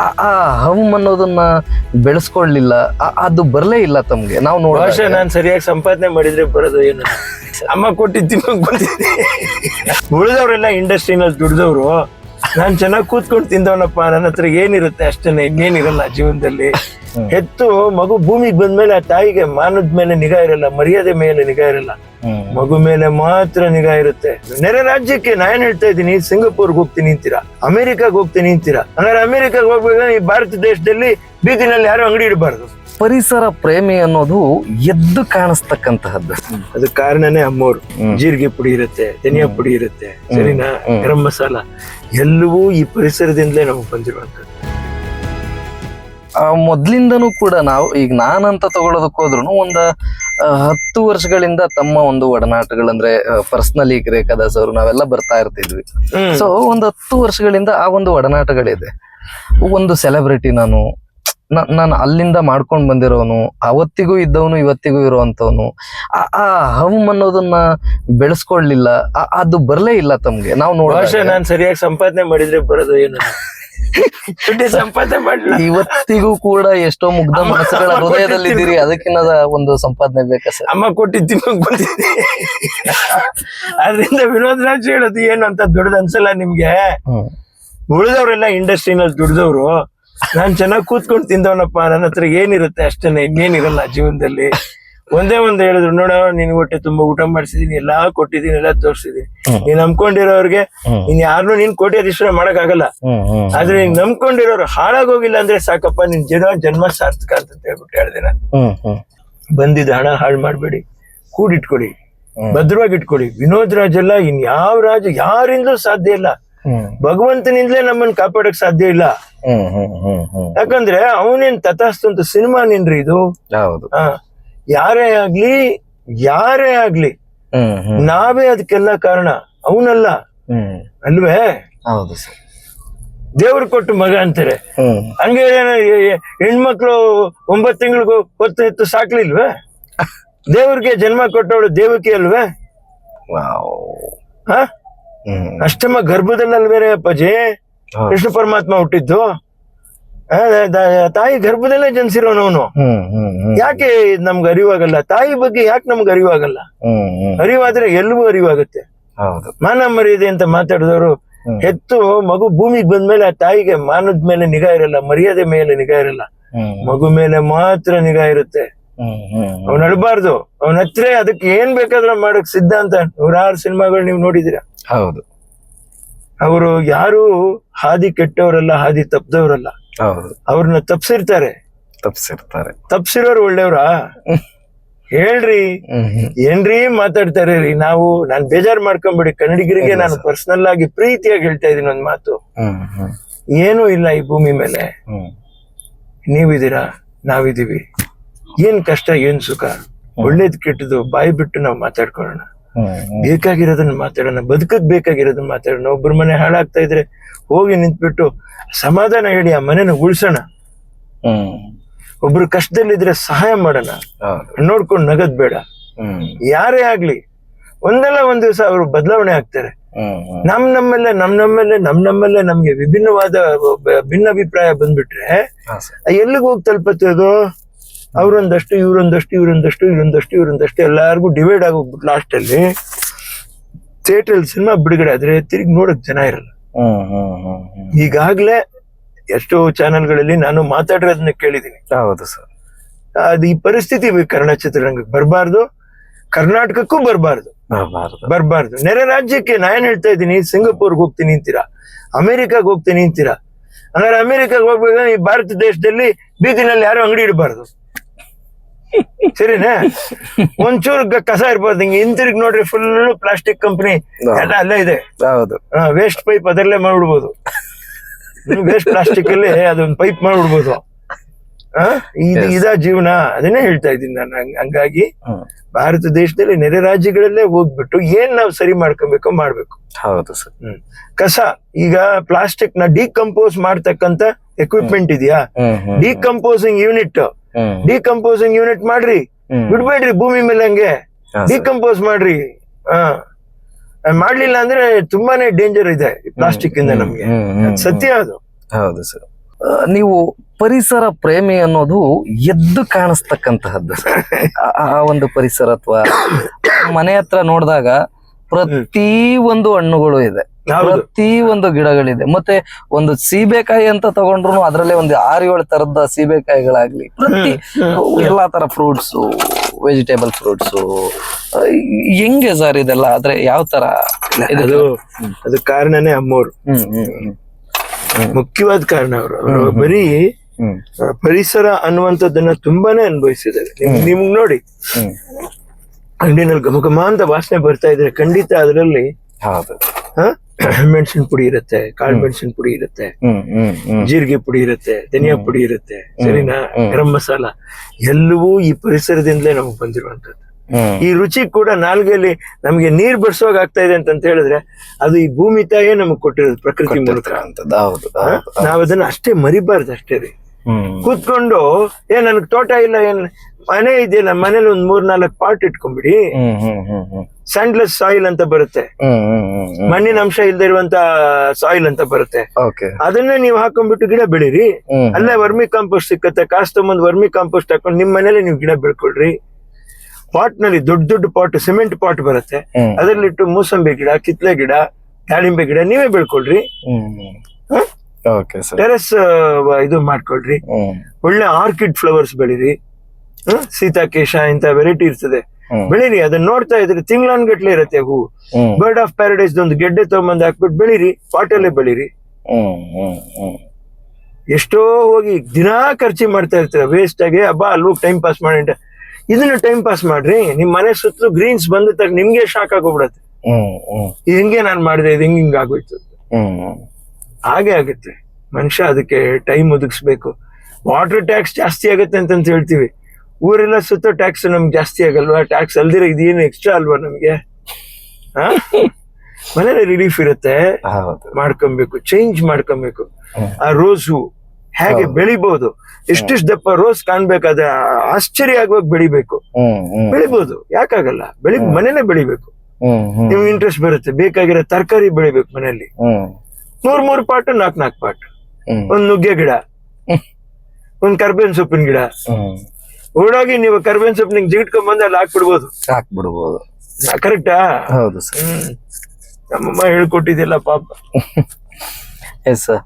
ಆ- ಹಮ್ ಅನ್ನೋದನ್ನ ಬೆಳೆಸ್ಕೊಳ್ಳಿಲ್ಲ. ಅದು ಬರಲೇ ಇಲ್ಲ ತಮ್ಗೆ. ನಾವು ನೋಡ ನಾನ್ ಸರಿಯಾಗಿ ಸಂಪಾದನೆ ಮಾಡಿದ್ರೆ ಬರೋದು ಏನು? ಅಮ್ಮ ಕೊಟ್ಟಿದ್ದು ಉಳಿದವರೆಲ್ಲ ಇಂಡಸ್ಟ್ರಿನಲ್ಲಿ ದುಡ್ದವ್ರು. ನಾನ್ ಚೆನ್ನಾಗಿ ಕೂತ್ಕೊಂಡು ತಿಂದವನಪ್ಪ. ನನ್ನ ಹತ್ರ ಏನಿರುತ್ತೆ ಅಷ್ಟೇನೆ ಇನ್ನೇನಿರಲ್ಲ ಜೀವನದಲ್ಲಿ. ಹೆತ್ತು ಮಗು ಭೂಮಿಗೆ ಬಂದ್ಮೇಲೆ ಆ ತಾಯಿಗೆ ಮಾನದ ಮೇಲೆ ನಿಗಾ ಇರಲ್ಲ ಮರ್ಯಾದೆ ಮೇಲೆ ನಿಗಾ ಇರಲ್ಲ. ಮಗು ಮೇಲೆ ಮಾತ್ರ ನಿಗಾ ಇರುತ್ತೆ. ನೆರೆ ರಾಜ್ಯಕ್ಕೆ ನಾ ಏನ್ ಹೇಳ್ತಾ ಇದ್ದೀನಿ ಸಿಂಗಾಪುರ್ಗೆ ಹೋಗ್ತೀನಿ ಅಂತೀರಾ ಅಮೆರಿಕಾಗ್ ಹೋಗ್ತೀನಿ ಅಂತೀರಾ. ಹಂಗಾರೆ ಅಮೆರಿಕಾಗ್ ಹೋಗ್ಬೇಕಾದ್ರೆ ಈ ಭಾರತ ದೇಶದಲ್ಲಿ ಬೀದಿನಲ್ಲಿ ಯಾರು ಅಂಗಡಿ ಇಡಬಾರ್ದು. ಪರಿಸರ ಪ್ರೇಮಿ ಅನ್ನೋದು ಎದ್ದು ಕಾಣಿಸ್ತಕ್ಕಂತಹದ್ದು. ಅದು ಕಾರಣನೇ ಅಮ್ಮೋರು. ಜೀರಿಗೆ ಪುಡಿ ಇರುತ್ತೆ ಧನಿಯ ಪುಡಿ ಇರುತ್ತೆ ಸರಿನಾ. ಗರಂ ಮಸಾಲ. ಎಲ್ಲವೂ ಈ ಪರಿಸರದಿಂದಲೇ ನಮಗೆ ಆ, ಮೊದ್ಲಿಂದನೂ ಕೂಡ ನಾವು ಈಗ ನಾನಂತ ತಗೊಳೋದಕ್ ಹೋದ್ರು ಒಂದ ಹತ್ತು ವರ್ಷಗಳಿಂದ ತಮ್ಮ ಒಂದು ಒಡನಾಟಗಳಂದ್ರೆ ಪರ್ಸನಲಿ ರೇಖಾದಾಸ್ ಅವರು ನಾವೆಲ್ಲ ಬರ್ತಾ ಇರ್ತಿದ್ವಿ. ಸೊ ಒಂದು ಹತ್ತು ವರ್ಷಗಳಿಂದ ಆ ಒಂದು ಒಡನಾಟಗಳಿದೆ. ಒಂದು ಸೆಲೆಬ್ರಿಟಿ ನಾನು ನಾನು ಅಲ್ಲಿಂದ ಮಾಡ್ಕೊಂಡು ಬಂದಿರೋನು ಅವತ್ತಿಗೂ ಇದ್ದವನು ಇವತ್ತಿಗೂ ಇರುವಂತವನು ಆ ಆ ಹಮ್ ಅನ್ನೋದನ್ನ ಬೆಳೆಸ್ಕೊಳ್ಲಿಲ್ಲ ಅದು ಬರಲೇ ಇಲ್ಲ ತಮ್ಗೆ. ನಾವು ನೋಡ ನಾನ್ ಸರಿಯಾಗಿ ಸಂಪಾದನೆ ಮಾಡಿದ್ರೆ ಬರೋದು ಏನು? ಸಂಪಾದನೆ ಮಾಡ್ಲಿಲ್ಲ ಇವತ್ತಿಗೂ ಕೂಡ ಎಷ್ಟೋ ಮುಗ್ಧ ಮನಸ್ಸುಗಳ ಹೃದಯದಲ್ಲಿ ಇದ್ದೀರಿ ಅದಕ್ಕಿನ್ನ ಒಂದು ಸಂಪಾದನೆ ಬೇಕಾ ಸರ್? ಅಮ್ಮ ಕೊಟ್ಟಿದ್ದೀನಿ ಅದರಿಂದ ವಿನೋದ್ ರಾಜ್ ಹೇಳೋದು ಏನು ಅಂತ ದೊಡ್ಡದು ಅನ್ಸಲ್ಲ ನಿಮ್ಗೆ? ಉಳಿದವ್ರೆಲ್ಲ ಉಳಿದವರೆಲ್ಲ ಇಂಡಸ್ಟ್ರಿನಲ್ಲಿ ದುಡ್ದವ್ರು ನಾನ್ ಚೆನ್ನಾಗಿ ಕೂತ್ಕೊಂಡು ತಿಂದವನಪ್ಪ ನನ್ನ ಹತ್ರ ಏನಿರುತ್ತೆ ಅಷ್ಟೇನೆ ಇನ್ನೇನಿರಲ್ಲ ಜೀವನದಲ್ಲಿ. ಒಂದೇ ಒಂದ್ ಹೇಳಿದ್ರು ನೋಡ ನಿನ್ ಹೊಟ್ಟೆ ತುಂಬಾ ಊಟ ಮಾಡಿಸಿದೀನಿ ಎಲ್ಲಾ ಕೊಟ್ಟಿದೀನಿ ಎಲ್ಲಾ ತೋರಿಸಿದೀನಿ. ನೀನ್ ನಂಬ್ಕೊಂಡಿರೋರ್ಗೆ ನೀನ್ ಇನ್ ಯಾರನ್ನೂ ನೀನ್ ಕೋಟ್ಯಾಧೀಶ್ವರ ಮಾಡಕ್ ಆಗಲ್ಲ ಆದ್ರೆ ನೀನ್ ನಂಬ್ಕೊಂಡಿರೋರು ಹಾಳಾಗೋಗಿಲ್ಲ ಅಂದ್ರೆ ಸಾಕಪ್ಪ ನಿನ್ ಜನ ಜನ್ಮ ಸಾರ್ಥಕ ಅಂತ ಹೇಳ್ಬಿಟ್ಟು ಹೇಳ್ದೆ ನಾನು. ಬಂದಿದ್ದ ಹಣ ಹಾಳು ಮಾಡ್ಬೇಡಿ ಕೂಡಿಟ್ಕೊಳ್ಳಿ ಭದ್ರವಾಗಿ ಇಟ್ಕೊಳ್ಳಿ ವಿನೋದ್ ರಾಜ್ ಎಲ್ಲ ಇನ್ ಯಾವ ರಾಜ ಯಾರಿಂದಲೂ ಸಾಧ್ಯ ಇಲ್ಲ. ಭಗವಂತನಿಂದಲೇ ನಮ್ಮನ್ನ ಕಾಪಾಡಕ್ ಸಾಧ್ಯ ಇಲ್ಲ. ಯಾಕಂದ್ರೆ ಅವನೇನ್ ತಥಾಸ್ತು ಅಂತ ಸಿನಿಮಾ ನಿನ್ರಿ ಇದು? ಹೌದು. ಯಾರೇ ಆಗ್ಲಿ ಯಾರೇ ಆಗ್ಲಿ ನಾವೇ ಅದಕ್ಕೆಲ್ಲ ಕಾರಣ. ಅವನಲ್ಲ. ಅಲ್ವೇ? ಹೌದು ಸರ್. ದೇವ್ರು ಕೊಟ್ಟು ಮಗ ಅಂತಾರೆ. ಹಂಗೆ ಹೆಣ್ಮಕ್ಳು ಒಂಬತ್ ತಿಂಗಳಿಗೂ ಹೊತ್ತು ಹೆತ್ತು ಸಾಕ್ಲಿಲ್ವೇ? ದೇವ್ರಿಗೆ ಜನ್ಮ ಕೊಟ್ಟವಳು ದೇವಕಿ ಅಲ್ವೇ? ಅಷ್ಟಮ ಗರ್ಭದಲ್ಲಲ್ವೇರೆ ಅಪ್ಪಾಜಿ. ಕೃಷ್ಣ ಪರಮಾತ್ಮ ಹುಟ್ಟಿದ್ದು. ತಾಯಿ ಗರ್ಭದಲ್ಲೇ ಜನಿಸಿರೋನವನು ಯಾಕೆ ನಮ್ಗೆ ಅರಿವಾಗಲ್ಲ? ತಾಯಿ ಬಗ್ಗೆ ಯಾಕೆ ನಮ್ಗೆ ಅರಿವಾಗಲ್ಲ? ಅರಿವಾದ್ರೆ ಎಲ್ಲವೂ ಅರಿವಾಗುತ್ತೆ. ಮಾನ ಮರ್ಯಾದೆ ಅಂತ ಮಾತಾಡಿದವರು. ಹೆತ್ತು ಮಗು ಭೂಮಿಗೆ ಬಂದ್ಮೇಲೆ ಆ ತಾಯಿಗೆ ಮಾನದ ಮೇಲೆ ನಿಗಾ ಇರಲ್ಲ ಮರ್ಯಾದೆ ಮೇಲೆ ನಿಗಾ ಇರಲ್ಲ. ಮಗು ಮೇಲೆ ಮಾತ್ರ ನಿಗಾ ಇರುತ್ತೆ. ಅವನ್ ಅಳಬಾರ್ದು. ಅವನ ಹತ್ರ ಅದಕ್ಕೆ ಏನ್ ಬೇಕಾದ್ರೂ ಮಾಡಕ್ ಸಿದ್ಧ ಅಂತ. ನೂರಾರು ಸಿನಿಮಾಗಳು ನೀವು ನೋಡಿದೀರ ಹೌದು. ಅವರು ಯಾರು ಹಾದಿ ಕೆಟ್ಟವರಲ್ಲ ಹಾದಿ ತಪ್ಪದವರಲ್ಲ ಅವ್ರನ್ನ ತಪ್ಸಿರ್ತಾರೆ. ತಪ್ಸಿರ್ತಾರೆ. ತಪ್ಸಿರೋರು ಒಳ್ಳೆಯವ್ರಾ? ಹೇಳ್ರಿ. ಏನ್ರಿ ಮಾತಾಡ್ತಾರೆ ರೀ? ನಾವು ನಾನ್ ಬೇಜಾರ್ ಮಾಡ್ಕೊಂಬಿಡಿ. ಕನ್ನಡಿಗರಿಗೆ ನಾನು. ಪರ್ಸನಲ್ ಆಗಿ ಪ್ರೀತಿಯಾಗಿ ಹೇಳ್ತಾ ಇದೀನಿ ಒಂದ್ ಮಾತು. ಏನೂ ಇಲ್ಲ ಈ ಭೂಮಿ ಮೇಲೆ. ನೀವಿದ್ದೀರಾ? ನಾವಿದೀವಿ ಏನ್ ಕಷ್ಟ ಏನ್ ಸುಖ? ಒಳ್ಳೇದ್ ಕೆಟ್ಟದು ಬಾಯಿ ಬಿಟ್ಟು ನಾವು ಮಾತಾಡ್ಕೊಳ್ಳೋಣ. ಬೇಕಾಗಿರೋದನ್ನ ಮಾತಾಡೋಣ ಬದುಕಕ್ ಬೇಕಾಗಿರೋದನ್ನ ಮಾತಾಡೋಣ. ಒಬ್ಬರ ಮನೆ ಹಾಳಾಗ್ತಾ ಇದ್ರೆ ಹೋಗಿ ನಿಂತ್ಬಿಟ್ಟು ಸಮಾಧಾನ ಹೇಳಿ ಆ ಮನೆನ ಉಳ್ಸೋಣ. ಒಬ್ರು ಕಷ್ಟದಲ್ಲಿದ್ರೆ ಸಹಾಯ ಮಾಡೋಣ. ನೋಡ್ಕೊಂಡು ನಗದ್ ಬೇಡ. ಯಾರೇ ಆಗ್ಲಿ ಒಂದಲ್ಲ ಒಂದ್ ದಿವಸ ಅವರು ಬದಲಾವಣೆ ಆಗ್ತಾರೆ. ನಮ್ ನಮ್ಮಲ್ಲೇ ನಮ್ ನಮ್ಮಲ್ಲೇ ನಮ್ ನಮ್ಮಲ್ಲೇ ನಮ್ಗೆ ವಿಭಿನ್ನವಾದ ಭಿನ್ನ ಭಿನ್ನಾಭಿಪ್ರಾಯ ಬಂದ್ಬಿಟ್ರೆ ಎಲ್ಲಿಗೋಗಿ ಸರ್. ಎಲ್ಲಿಗೆ ಹೋಗಿ ತಲುಪತ್ತೆ ಅದು? ಅವ್ರೊಂದಷ್ಟು ಇವ್ರೊಂದಷ್ಟು ಇವ್ರೊಂದಷ್ಟು ಇವ್ರೊಂದಷ್ಟು ಇವ್ರೊಂದಷ್ಟು ಎಲ್ಲರಿಗೂ ಡಿವೈಡ್ ಆಗೋಗ್ಬಿಟ್ಟು ಲಾಸ್ಟ್ ಅಲ್ಲಿ ಥಿಯೇಟರ್ ಸಿನಿಮಾ ಬಿಡುಗಡೆ ಆದ್ರೆ ತಿರುಗಿ ನೋಡಕ್ ಜನ ಇರಲ್ಲ. ಈಗಾಗ್ಲೇ ಎಷ್ಟೋ ಚಾನೆಲ್ಗಳಲ್ಲಿ ನಾನು ಮಾತಾಡಿರೋದನ್ನ ಕೇಳಿದೀನಿ. ಹೌದು ಸರ್. ಅದು ಈ ಪರಿಸ್ಥಿತಿ ಕನ್ನಡ ಚಿತ್ರರಂಗಕ್ಕೆ ಬರಬಾರ್ದು. ಕರ್ನಾಟಕಕ್ಕೂ ಬರಬಾರ್ದು. ಬರಬಾರ್ದು. ಬರಬಾರ್ದು. ನೆರೆ ರಾಜ್ಯಕ್ಕೆ ನಾ ಏನ್ ಹೇಳ್ತಾ ಇದ್ದೀನಿ ಸಿಂಗಾಪುರ್ಗೆ ಹೋಗ್ತೀನಿ ಅಂತೀರಾ? ಅಮೆರಿಕಾಗ್ ಹೋಗ್ತೀನಿ ಅಂತೀರಾ? ಹಂಗಾರೆ ಅಮೆರಿಕಾಗ್ ಹೋಗ್ಬೇಕಾದ್ರೆ ಈ ಭಾರತ ದೇಶದಲ್ಲಿ ಬೀದಿನಲ್ಲಿ ಯಾರು ಅಂಗಡಿ ಇಡಬಾರ್ದು. ಸರಿನಾ? ಒಂಚೂರು ಕಸ ಇರ್ಬೋದು. ಹಿಂಗೆ ಹಿಂತಿರುಗಿ ನೋಡ್ರಿ ಫುಲ್ ಪ್ಲಾಸ್ಟಿಕ್ ಕಂಪನಿ ಎಲ್ಲ ಅಲ್ಲೇ ಇದೆ. ಹೌದು. ವೇಸ್ಟ್ ಪೈಪ್ ಅದರಲ್ಲೇ ಮಾಡ್ಬಿಡ್ಬೋದು. ವೇಸ್ಟ್ ಪ್ಲಾಸ್ಟಿಕ್ ಅಲ್ಲಿ ಅದೊಂದು ಪೈಪ್ ಮಾಡ್ಬಿಡ್ಬೋದು. ಆ? ಇದು. ಇದ ಜೀವನ. ಅದನ್ನೇ ಹೇಳ್ತಾ ಇದ್ದೀನಿ ನಾನು. ಹಂಗಾಗಿ ಭಾರತ ದೇಶದಲ್ಲಿ ನೆರೆ ರಾಜ್ಯಗಳಲ್ಲೇ ಹೋಗ್ಬಿಟ್ಟು ಏನ್ ನಾವು ಸರಿ ಮಾಡ್ಕೊಬೇಕೋ ಮಾಡ್ಬೇಕು. ಹೌದು ಸರ್. ಕಸ ಈಗ ಪ್ಲಾಸ್ಟಿಕ್ನ ಡಿಕಂಪೋಸ್ ಮಾಡ್ತಕ್ಕಂತ ಎಕ್ವಿಪ್ಮೆಂಟ್ ಇದೆಯಾ? ಡಿಕಂಪೋಸಿಂಗ್ ಯೂನಿಟ್ ಡಿಕಂಪೋಸಿಂಗ್ ಯೂನಿಟ್ ಮಾಡ್ರಿ. ಬಿಡ್ಬೇಡ್ರಿ ಭೂಮಿ ಮೇಲೆ ಹಂಗೆ. ಡಿಕಂಪೋಸ್ ಮಾಡ್ರಿ. ಹಾ. ಮಾಡ್ಲಿಲ್ಲ ಅಂದ್ರೆ ತುಂಬಾನೇ ಡೇಂಜರ್ ಇದೆ ಪ್ಲಾಸ್ಟಿಕ್ ಇಂದ ನಮ್ಗೆ. ಸತ್ಯ ಅದು. ಹೌದು ಸರ್. ನೀವು ಪರಿಸರ ಪ್ರೇಮಿ ಅನ್ನೋದು ಎದ್ದು ಕಾಣಿಸ್ತಕ್ಕಂತಹದ್ದು. ಆ ಒಂದು ಪರಿಸರ ಅಥವಾ ಮನೆ ಹತ್ರ ನೋಡಿದಾಗ ಪ್ರತಿ ಒಂದು ಹಣ್ಣುಗಳು ಇದೆ. ಪ್ರತಿ ಒಂದು ಗಿಡಗಳಿದೆ. ಮತ್ತೆ ಒಂದು ಸೀಬೆಕಾಯಿ ಅಂತ ತಗೊಂಡ್ರು ಅದ್ರಲ್ಲೇ ಒಂದು ಆರು ಏಳು ತರದ ಸೀಬೆಕಾಯಿಗಳಾಗ್ಲಿ. ಪ್ರತಿ ಎಲ್ಲಾ ತರ ಫ್ರೂಟ್ಸ್ ವೆಜಿಟೇಬಲ್ ಫ್ರೂಟ್ಸ್ ಹೆಂಗೆ ಸರ್ ಇದೆಲ್ಲ? ಆದ್ರೆ ಯಾವ ತರ ಅದು ಅದು ಕಾರಣನೇ ಹ್ಮ್ ಮುಖ್ಯವಾದ ಕಾರಣ ಅವರು. ಬರೀ ಪರಿಸರ ಅನ್ನುವಂಥದ್ದನ್ನ ತುಂಬಾನೇ ಅನುಭವಿಸಿದ್ದಾರೆ. ನಿಮ್ಗೆ ನೋಡಿ. ಅಂಗಡಿನಲ್ಲಿ ಘಮ ಗಮ ಅಂತ ವಾಸನೆ ಬರ್ತಾ ಇದ್ರೆ ಖಂಡಿತ ಅದರಲ್ಲಿ ಹೌದು. ಮೆಣಸಿನ ಪುಡಿ ಇರುತ್ತೆ ಕಾಳು ಮೆಣಸಿನ ಪುಡಿ ಇರುತ್ತೆ ಜೀರಿಗೆ ಪುಡಿ ಇರುತ್ತೆ ಧನಿಯಾ ಪುಡಿ ಇರುತ್ತೆ ಸರಿನಾ. ಗರಂ ಮಸಾಲ. ಎಲ್ಲವೂ ಈ ಪರಿಸರದಿಂದಲೇ ನಮಗೆ ಬಂದಿರುವಂತದ್ದು ಈ ರುಚಿ ಕೂಡ ನಾಲ್ಗೆಯಲ್ಲಿ ನಮ್ಗೆ ನೀರ್ ಬರ್ಸೋವಾಗ ಆಗ್ತಾ ಇದೆ ಅಂತ ಹೇಳಿದ್ರೆ ಅದು ಈ ಭೂಮಿ ತಾಯೇ ನಮಗ್ ಕೊಟ್ಟಿರೋದು ಪ್ರಕೃತಿ ಮೂಲಕ. ನಾವ್ ಅದನ್ನ ಅಷ್ಟೇ ಮರಿಬಾರ್ದು ಅಷ್ಟೇ ರೀ. ಕೂತ್ಕೊಂಡು ಏ ನನ್ಗ್ ತೋಟ ಇಲ್ಲ ಏನ್ ಮನೆ ಇದೆಯಲ್ಲ ಮನೇಲಿ ಒಂದ್ ಮೂರ್ ನಾಲ್ಕು ಪಾಟ್ ಇಟ್ಕೊಂಡ್ಬಿಡಿ ಸ್ಯಾಂಡ್ಲೆಸ್ ಸಾಯಿಲ್ ಅಂತ ಬರುತ್ತೆ. ಮಣ್ಣಿನ ಅಂಶ ಇಲ್ದೇ ಇರುವಂತ ಸಾಯಿಲ್ ಅಂತ ಬರುತ್ತೆ. ಅದನ್ನೇ ನೀವು ಹಾಕೊಂಡ್ಬಿಟ್ಟು ಗಿಡ ಬೆಳೀರಿ. ಅಲ್ಲೇ ವರ್ಮಿ ಕಾಂಪೋಸ್ಟ್ ಸಿಕ್ಕತ್ತೆ. ಕಾಸು ತಗೊಂಡ್ ವರ್ಮಿ ಕಾಂಪೋಸ್ಟ್ ಹಾಕೊಂಡು ನಿಮ್ ಮನೇಲಿ ನೀವು ಗಿಡ ಬೆಳ್ಕೊಳ್ರಿ. ಪಾಟ್ನಲ್ಲಿ ದೊಡ್ಡ ದೊಡ್ಡ ಪಾಟ್ ಸಿಮೆಂಟ್ ಪಾಟ್ ಬರುತ್ತೆ. ಅದರಲ್ಲಿಟ್ಟು ಮೂಸಂಬಿ ಗಿಡ ಕಿತ್ಲೆ ಗಿಡ ದಾಳಿಂಬೆ ಗಿಡ ನೀವೇ ಬೆಳ್ಕೊಳ್ರಿ. ಟೆರೆಸ್ ಇದು ಮಾಡ್ಕೊಳ್ರಿ. ಒಳ್ಳೆ ಆರ್ಕಿಡ್ ಫ್ಲವರ್ಸ್ ಬೆಳೀರಿ? ಸೀತಾಕೇಶ ಇಂತ ವೆರೈಟಿ ಇರ್ತದೆ. ಬೆಳಿರಿ ಅದನ್ನ ನೋಡ್ತಾ ಇದ್ರೆ ತಿಂಗಳನ್ಗಟ್ಲೆ ಇರುತ್ತೆ ಹೂವು. ಹ್ಮ್ ಬರ್ಡ್ ಆಫ್ ಪ್ಯಾರಡೈಸ್ ಒಂದು ಗೆಡ್ಡೆ ತಗೊಂಬಂದ್ ಹಾಕ್ಬಿಟ್ಟು ಬೆಳಿರಿ ಪಾಟಲ್ಲೇ ಬೆಳಿರಿ. ಎಷ್ಟೋ ಹೋಗಿ ದಿನಾ ಖರ್ಚು ಮಾಡ್ತಾ ಇರ್ತೀರ ವೇಸ್ಟ್ ಆಗಿ ಹಬ್ಬ ಅಲ್ಲಿ ಟೈಮ್ ಪಾಸ್ ಮಾಡಿ. ಇದನ್ನ ಟೈಮ್ ಪಾಸ್ ಮಾಡ್ರಿ ನಿಮ್ ಮನೆ ಸುತ್ತಲೂ ಗ್ರೀನ್ಸ್ ಬಂದ ತಕ್ಷಣ ನಿಮ್ಗೆ ಶಾಕ್ ಆಗೋಗ್ಬಿಡತ್ತೆ. ಹೆಂಗೆ ನಾನು ಮಾಡಿದೆ ಇದು ಹಿಂಗೆ ಆಗೋಯ್ತು. ಹಾಗೆ ಆಗುತ್ತೆ. ಮನುಷ್ಯ ಅದಕ್ಕೆ ಟೈಮ್ ಒದಗಿಸ್ಬೇಕು. ವಾಟರ್ ಟ್ಯಾಕ್ಸ್ ಜಾಸ್ತಿ ಆಗುತ್ತೆ ಅಂತ ಹೇಳ್ತೀವಿ. ಊರೆಲ್ಲ ಸುತ್ತ ಟ್ಯಾಕ್ಸ್ ನಮ್ಗೆ ಜಾಸ್ತಿ ಆಗಲ್ವಾ? ಟ್ಯಾಕ್ಸ್ ಅಲ್ದಿರ ಇದೇನು ಎಕ್ಸ್ಟ್ರಾ ಅಲ್ವಾ ನಮ್ಗೆ? ಮನೇಲಿ ರಿಲೀಫ್ ಇರುತ್ತೆ. ಮಾಡ್ಕೊಬೇಕು ಚೇಂಜ್ ಮಾಡ್ಕೊಬೇಕು. ಆ ರೋಸ್ ಹೂ ಹೇಗೆ ಬೆಳಿಬಹುದು ಎಷ್ಟಿಷ್ಟು ದಪ್ಪ ರೋಸ್ ಕಾಣ್ಬೇಕಾದ್ರೆ ಆಶ್ಚರ್ಯ ಆಗುವಾಗ ಬೆಳಿಬೇಕು. ಬೆಳಿಬಹುದು ಯಾಕಾಗಲ್ಲ? ಬೆಳಿ ಮನೇನೆ ಬೆಳಿಬೇಕು. ನಿಮ್ಗೆ ಇಂಟ್ರೆಸ್ಟ್ ಬರುತ್ತೆ. ಬೇಕಾಗಿರೋ ತರಕಾರಿ ಬೆಳಿಬೇಕು ಮನೆಯಲ್ಲಿ ಮೂರ್ ಮೂರ್ ಪಾಟ್ ನಾಲ್ಕ್ ನಾಲ್ಕು ಪಾಟ್. ಒಂದ್ ನುಗ್ಗೆ ಗಿಡ. ಒಂದ್ ಕರ್ಬೇವಿನ ಸೊಪ್ಪಿನ ಗಿಡ. ಓಡೋಗಿ ನೀವು ಕರ್ಬೇವಿನ ಸೊಪ್ಪು ನಿಂಗೆ ಜಿಗಿಟ್ಕೊಂಡ್ ಬಂದು ಅಲ್ಲಿ ಹಾಕ್ಬಿಡ್ಬೋದು. ಹಾಕ್ಬಿಡ್ಬೋದು. ಕರೆಕ್ಟಾ? ಹೌದು ಸರ್. ನಮ್ಮಮ್ಮ ಹೇಳ್ಕೊಟ್ಟಿದ್ದಿಲ್ಲ ಪಾಪ. Yes sir